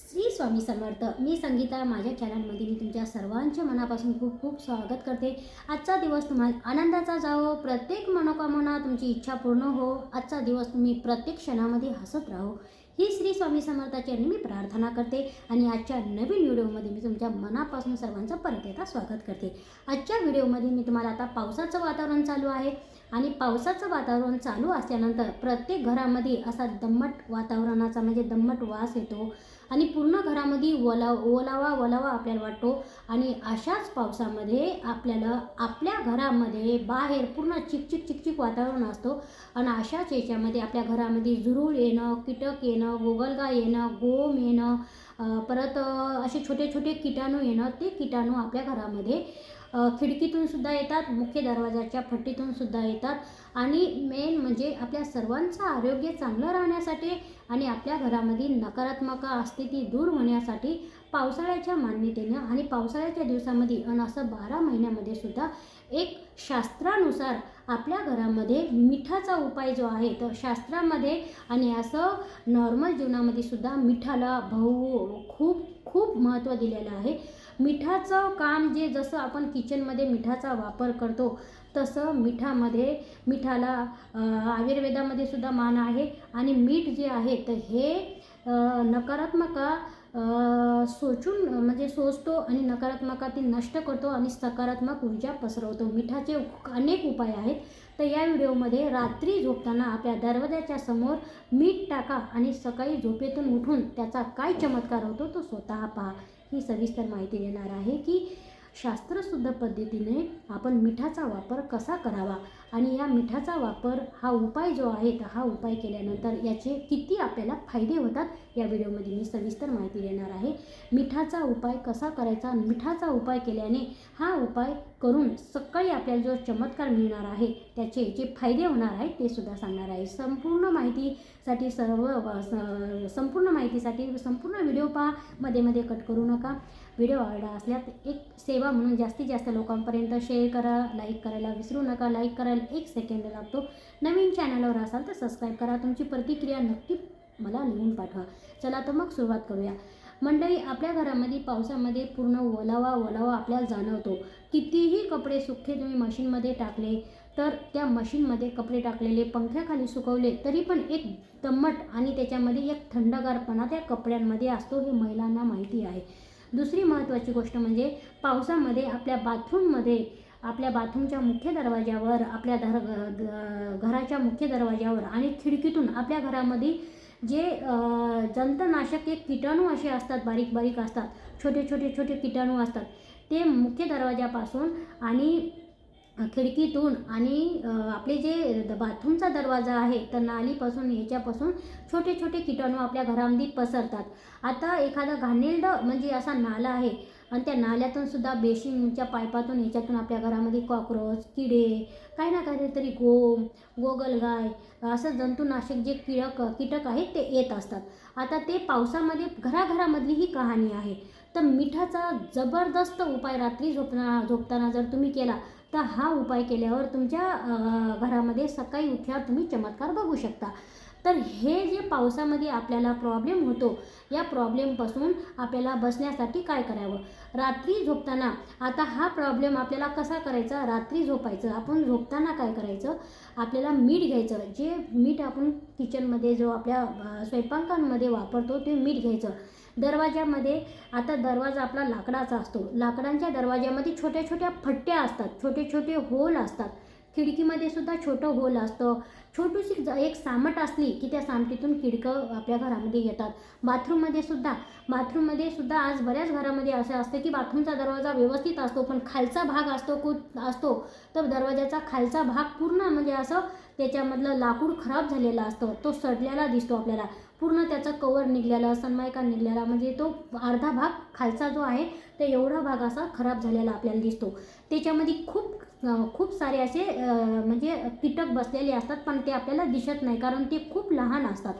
श्री स्वामी समर्थ. मी संगीता माझ्या चॅनलमध्ये मी तुमच्या सर्वांच्या मनापासून खूप खूप स्वागत करते. आजचा दिवस तुम्हाला आनंदाचा जावो. प्रत्येक मनोकामना तुमची इच्छा पूर्ण हो. आजचा दिवस तुम्ही प्रत्येक क्षणामध्ये हसत राहो. ही श्री स्वामी समर्थाची मी प्रार्थना करते आणि आजच्या नवीन व्हिडिओमध्ये मी तुमच्या मनापासून सर्वांचं परत एकदा स्वागत करते. आजच्या व्हिडिओमध्ये मी तुम्हाला आता पावसाचं वातावरण चालू आहे आणि पावसाचं वातावरण चालू असल्यानंतर प्रत्येक घरामध्ये असा दम्मट वातावरणाचा म्हणजे दम्मट वास येतो. आणि पूर्ण घरामध्ये ओला ओलावा ओलावा आपल्याला वाटतो. आणि अशाच पावसामध्ये आपल्याला आपल्या घरामध्ये बाहेर पूर्ण चिकचिक चिकचिक वातावरण असतो. आणि अशाच याच्यामध्ये आपल्या घरामध्ये झुरूळ येणं कीटक येणं गोगलगाय येणं गोम येणं परत असे छोटे छोटे किटाणू येणं ते किटाणू आपल्या घरामध्ये खिडकीतून सुद्धा येतात मुख्य दरवाजाच्या फट्टीतून सुद्धा येतात आणि मेन म्हणजे आपल्या सर्वांचं आरोग्य चांगलं राहण्यासाठी आणि आपल्या घरामध्ये नकारात्मक असते ती दूर होण्यासाठी पावसाळ्याच्या मान्यतेनं आणि पावसाळ्याच्या दिवसामध्ये आणि असं बारा महिन्यामध्ये सुद्धा एक शास्त्रानुसार आपल्या घरामध्ये मिठाचा उपाय जो आहे तर शास्त्रामध्ये आणि असं नॉर्मल जीवनामध्ये सुद्धा मिठाला भाऊ खूप खूप महत्त्व दिलेलं आहे. मिठाचं काम जे जसं आपण किचनमध्ये मिठाचा वापर करतो तसं मिठामध्ये मिठाला आयुर्वेदामध्ये सुद्धा मान आहे. आणि मीठ जे आहे तर हे नकारात्मक सोचून म्हणजे सोचतो आणि नकारात्मकाती नष्ट करतो आणि सकारात्मक ऊर्जा पसरवतो. मिठाचे अनेक उपाय आहेत. तर या व्हिडिओमध्ये रात्री झोपताना आपल्या दरवाजाच्या समोर मीठ टाका आणि सकाळी झोपेतून उठून त्याचा काय चमत्कार होतो तो स्वतः पहा. ही सविस्तर माहिती देणार आहे की शास्त्रशुद्ध पद्धतीने आपण मिठाचा वापर कसा करावा? आणि या मिठाचा वापर हा उपाय जो आहे तर हा उपाय केल्यानंतर याचे किती आपल्याला फायदे होतात या व्हिडिओमध्ये मी सविस्तर माहिती देणार आहे. मिठाचा उपाय कसा करायचा मिठाचा उपाय केल्याने हा उपाय करून सकाळी आपल्याला जो चमत्कार मिळणार आहे त्याचे जे फायदे होणार आहेत ते सुद्धा सांगणार आहे. संपूर्ण माहितीसाठी सर्व संपूर्ण माहितीसाठी संपूर्ण व्हिडिओ पहा. मध्ये मध्ये कट करू नका. व्हिडिओ आवडला असल्यास एक सेवा म्हणून जास्तीत जास्त लोकांपर्यंत शेअर करा लाईक करायला विसरू नका. लाईक करायला एक सेकंड लागतो. नवीन चॅनलवर असाल तर सबस्क्राईब करा. तुमची प्रतिक्रिया नक्की मला लिहून पाठवा. चला तर मग सुरुवात करूया. मंडळी आपल्या घरामध्ये पावसामध्ये पूर्ण ओलावा ओलावा आपल्याला जाणवतो. कितीही कपडे सुखे तुम्ही मशीनमध्ये टाकले तर त्या मशीनमध्ये कपडे टाकलेले पंख्याखाली सुकवले तरी पण एक दम्मट आणि त्याच्यामध्ये एक थंडगारपणा त्या कपड्यांमध्ये असतो हे महिलांना माहिती आहे. दुसरी महत्त्वाची गोष्ट म्हणजे पावसामध्ये आपल्या बाथरूममध्ये आपल्या बाथरूमच्या मुख्य दरवाज्यावर आपल्या दर घराच्या मुख्य दरवाज्यावर आणि खिडकीतून आपल्या घरामध्ये जे जंतनाशक एक किटाणू असे असतात बारीक बारीक असतात छोटे छोटे छोटे किटाणू असतात ते मुख्य दरवाजापासून आणि खिडकीतून आणि आपले जे द- बाथरूमचा दरवाजा आहे तर नालीपासून याच्यापासून छोटे छोटे किटाणू आपल्या घरामध्ये पसरतात. आता एखादा घाणेरडं म्हणजे असा नाला आहे आणि त्या नाल्यातून सुद्धा बेसिनच्या पायपातून ह्याच्यातून आपल्या घरामध्ये कॉक्रोच किडे काही ना काहीतरी गोम गोगलगाय असं जंतुनाशक जे किडक कीटक आहेत ते येत असतात. आता ते पावसामध्ये घराघरामधली ही कहाणी आहे. तर मिठाचा जबरदस्त उपाय रात्री झोपना झोपताना जर तुम्ही केला तर हा उपाय केल्यावर तुमच्या घरामध्ये सकाळी उठल्यावर तुम्ही चमत्कार बघू शकता. तर हे जे पावसामध्ये आपल्याला प्रॉब्लेम होतो या प्रॉब्लेमपासून आपल्याला बसण्यासाठी काय करावं? रात्री झोपताना आता हा प्रॉब्लेम आपल्याला कसा करायचा? रात्री झोपायचं. आपण झोपताना काय करायचं? आपल्याला मीठ घ्यायचं. जे मीठ आपण किचनमध्ये जो आपल्या स्वयंपाकांमध्ये वापरतो ते मीठ घ्यायचं. दरवाजामध्ये आता दरवाजा आपला लाकडाचा असतो. लाकडांच्या दरवाजामध्ये छोट्या छोट्या फट्ट्या असतात. छोटे छोटे होल असतात. खिडकीमध्ये सुद्धा छोटं होल असतं. छोटीशी ज- एक सामट असली की त्या सामटीतून खिडकं आपल्या घरामध्ये येतात. बाथरूममध्ये सुद्धा बाथरूममध्ये सुद्धा आज बऱ्याच घरामध्ये असं असतं की बाथरूमचा दरवाजा व्यवस्थित असतो पण खालचा भाग असतो को असतो तर दरवाजाचा खालचा भाग पूर्ण म्हणजे असं त्याच्यामधलं लाकूड खराब झालेला असतो. तो सडलेला दिसतो आपल्याला. पूर्ण त्याचा कवर निघलेला सनमायका निघलेला म्हणजे तो अर्धा भाग खालचा जो आहे तो एवढा भाग असा खराब झालेला आपल्याला दिसतो. त्याच्यामध्ये खूप खूप सारे असे म्हणजे कीटक बसलेले असतात पण ते आपल्याला दिसत नाही कारण ते खूप लहान असतात.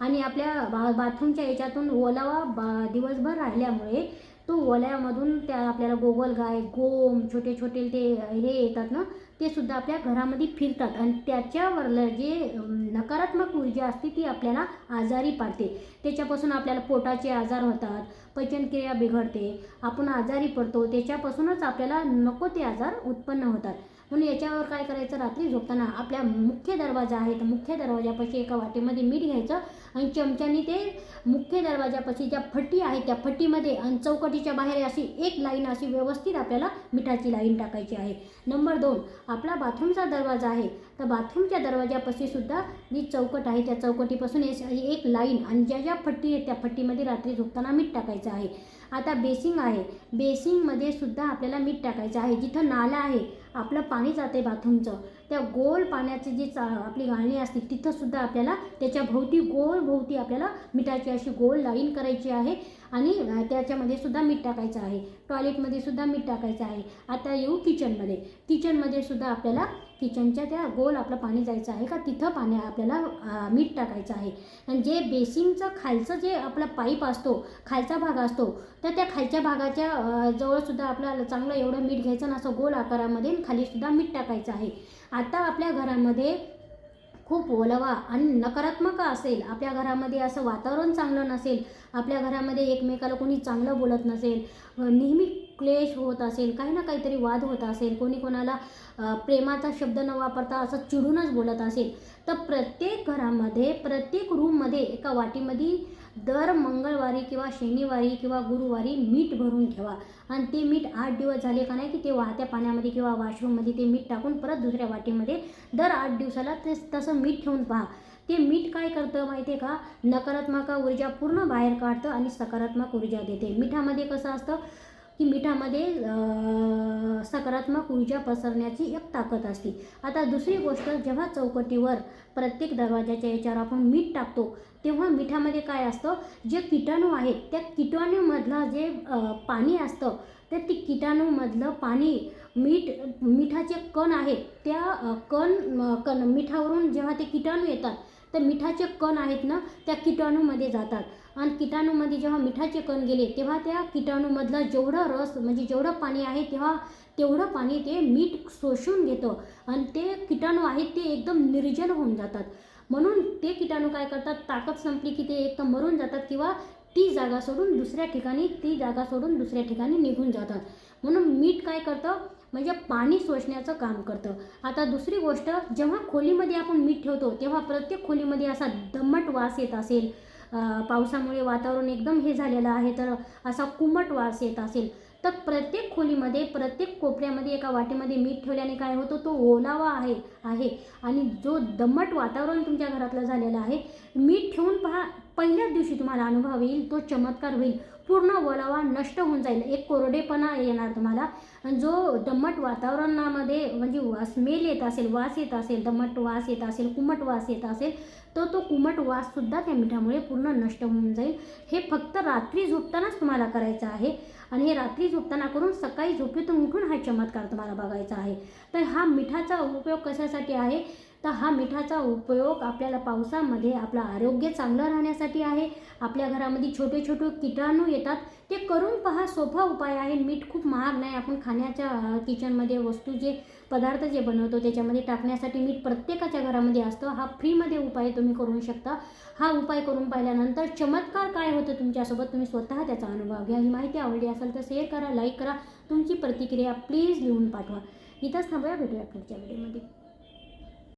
आणि आपल्या बा बाथरूमच्या याच्यातून ओलावा बा दिवसभर राहिल्यामुळे तो ओल्यामधून त्या आपल्याला गोगलगाय गोम छोटे छोटे ते हे येतात ना ते सुद्धा आपल्या घरामध्ये फिरतात. आणि त्याच्यावरलं जे नकारात्मक ऊर्जा असते ती आपल्याला आजारी पाडते. त्याच्यापासून आपल्याला पोटाचे आजार होतात पचनक्रिया बिघडते आपण आजारी पडतो त्याच्यापासूनच आपल्याला नको ते आजार उत्पन्न होतात. म्हणून याच्यावर काय करायचं? रात्री झोपताना आपल्या मुख्य दरवाजा आहे तर मुख्य दरवाजापाशी एका वाटीमध्ये मीठ घ्यायचं आणि चमच्याने ते मुख्य दरवाजापाशी ज्या फट्टी आहे त्या फट्टीमध्ये आणि चौकटीच्या बाहेर अशी एक लाईन अशी व्यवस्थित आपल्याला मिठाची लाईन टाकायची आहे. नंबर दोन आपला बाथरूमचा दरवाजा आहे तर बाथरूमच्या दरवाजापाशी सुद्धा जी चौकट आहे त्या चौकटीपासून एक लाईन आणि ज्या ज्या फट्टी आहेत त्या फट्टीमध्ये रात्री झोपताना मीठ टाकायचं आहे. आता बेसिंग आहे. बेसिंगमध्ये सुद्धा आपल्याला मीठ टाकायचं आहे. जिथं नाला आहे आपलं पाणी जाते बाथरूमचं. त्या गोल पाण्याची जी चा आपली गाळणी असते तिथंसुद्धा आपल्याला त्याच्या भोवती गोल भोवती आपल्याला मिठाची अशी गोल लाईन करायची आहे आणि त्याच्यामध्ये सुद्धा मीठ टाकायचं आहे. टॉयलेटमध्ये सुद्धा मीठ टाकायचं आहे. आता येऊ किचनमध्ये. किचनमध्ये सुद्धा आपल्याला किचनच्या त्या गोल आपलं पाणी जायचं आहे का? तिथं पाणी आपल्याला मीठ टाकायचं आहे. आणि जे बेसिनचं खालचं जे आपला पाईप असतो खालचा भाग असतो तर त्या खालच्या भागाच्या जवळसुद्धा आपल्याला चांगलं एवढं मीठ घ्यायचं ना असं गोल आकारामध्ये आणि खालीसुद्धा मीठ टाकायचं आहे. आता आपल्या घरामध्ये खूप ओलावा आणि नकारात्मक असेल. आपल्या घरामध्ये असं वातावरण चांगलं नसेल. आपल्या घरामध्ये एकमेकाला कोणी चांगलं बोलत नसेल. नेहमी क्लेश होत असेल काही ना काहीतरी वाद होत असेल कोणी कोणाला प्रेमाचा शब्द न वापरता असं चिडूनच बोलत असेल तर प्रत्येक घरामध्ये प्रत्येक रूममध्ये एका वाटीमध्ये दर मंगळवारी किंवा शनिवारी किंवा गुरुवारी मीठ भरून ठेवा. आणि ते मीठ आठ दिवस झाले का नाही की ते वाहत्या पाण्यामध्ये किंवा वॉशरूममध्ये ते मीठ टाकून परत दुसऱ्या वाटीमध्ये दर आठ दिवसाला ते तसं मीठ ठेवून पहा. ते मीठ काय करतं माहिती आहे का? नकारात्मक ऊर्जा पूर्ण बाहेर काढतं आणि सकारात्मक ऊर्जा देते. मिठामध्ये कसं असतं? की मिठामध्ये सकारात्मक ऊर्जा पसरण्याची एक ताकद असते. आता दुसरी गोष्ट जेव्हा चौकटीवर प्रत्येक दरवाजाच्या याच्यावर आपण मीठ टाकतो तेव्हा मिठामध्ये काय असतं? जे किटाणू आहेत त्या किटाणूमधलं जे पाणी असतं तर ती किटाणूमधलं पाणी मीठ मिठाचे कण आहेत त्या कण कण मिठावरून जेव्हा ते किटाणू येतात तर मिठाचे कण आहेत ना त्या किटाणूमध्ये जातात. आणि किटाणूमध्ये जेव्हा मिठाचे कण गेले तेव्हा त्या किटाणूमधला जेवढं रस म्हणजे जेवढं पाणी आहे तेव्हा तेवढं पाणी ते मीठ शोषून घेतं. आणि ते किटाणू आहेत ते एकदम निर्जल होऊन जातात. म्हणून ते किटाणू काय करतात? ताकद संपली की ते एकदम मरून जातात किंवा ती जागा सोडून दुसऱ्या ठिकाणी ती जागा सोडून दुसऱ्या ठिकाणी निघून जातात. म्हणून मीठ काय करतं? म्हणजे पाणी शोषण्याचं काम करतं. आता दुसरी गोष्ट जेव्हा खोलीमध्ये आपण मीठ ठेवतो तेव्हा प्रत्येक खोलीमध्ये असा दमट वास येत असेल. पावसामुळे वातावरण एकदम हे झालेलं आहे तर असा कुमट वास येत असेल तर प्रत्येक खोलीमध्ये प्रत्येक कोपऱ्यामध्ये एका वाटेमध्ये मीठ ठेवल्याने काय होतं? तो ओलावा आहे आहे. आणि जो दमट वातावरण तुमच्या घरातलं झालेलं आहे मीठ ठेवून पहा पहिल्याच दिवशी तुम्हाला अनुभव येईल तो चमत्कार होईल. पूर्ण ओलावा नष्ट होऊन जाईल एक कोरडेपणा येणार तुम्हाला. जो दमट वातावरणामध्ये म्हणजे स्मेल येत असेल वास येत असेल दमट वास येत असेल कुमट वास येत असेल तर तो कुमट वाससुद्धा त्या मिठामुळे पूर्ण नष्ट होऊन जाईल. हे फक्त रात्री झोपतानाच तुम्हाला करायचं आहे. आणि हे रात्री झोपताना करून सकाळी झोपेतून उठून हा चमत्कार तुम्हाला बघायचा आहे. तर हा मिठाचा उपयोग कशासाठी आहे? तर हा मिठाचा उपयोग आपल्याला पावसामध्ये आपलं आरोग्य चांगलं राहण्यासाठी आहे. आपल्या घरामध्ये छोटे छोटे किटाणू येतात. ते करून पहा सोपा उपाय आहे. मीठ खूप महाग नाही. आपण खाण्याच्या किचनमध्ये वस्तू जे पदार्थ जे बनवतो त्याच्यामध्ये टाकण्यासाठी मीठ प्रत्येकाच्या घरामध्ये असतं. हा फ्रीमध्ये उपाय तुम्ही करू शकता. हा उपाय करून पाहिल्यानंतर चमत्कार काय होतं तुमच्यासोबत तुम्ही स्वतः त्याचा अनुभव घ्या. ही माहिती आवडली असेल तर शेअर करा लाईक करा. तुमची प्रतिक्रिया प्लीज लिहून पाठवा. इथंच थांबूया. भेटूया पुढच्या व्हिडिओमध्ये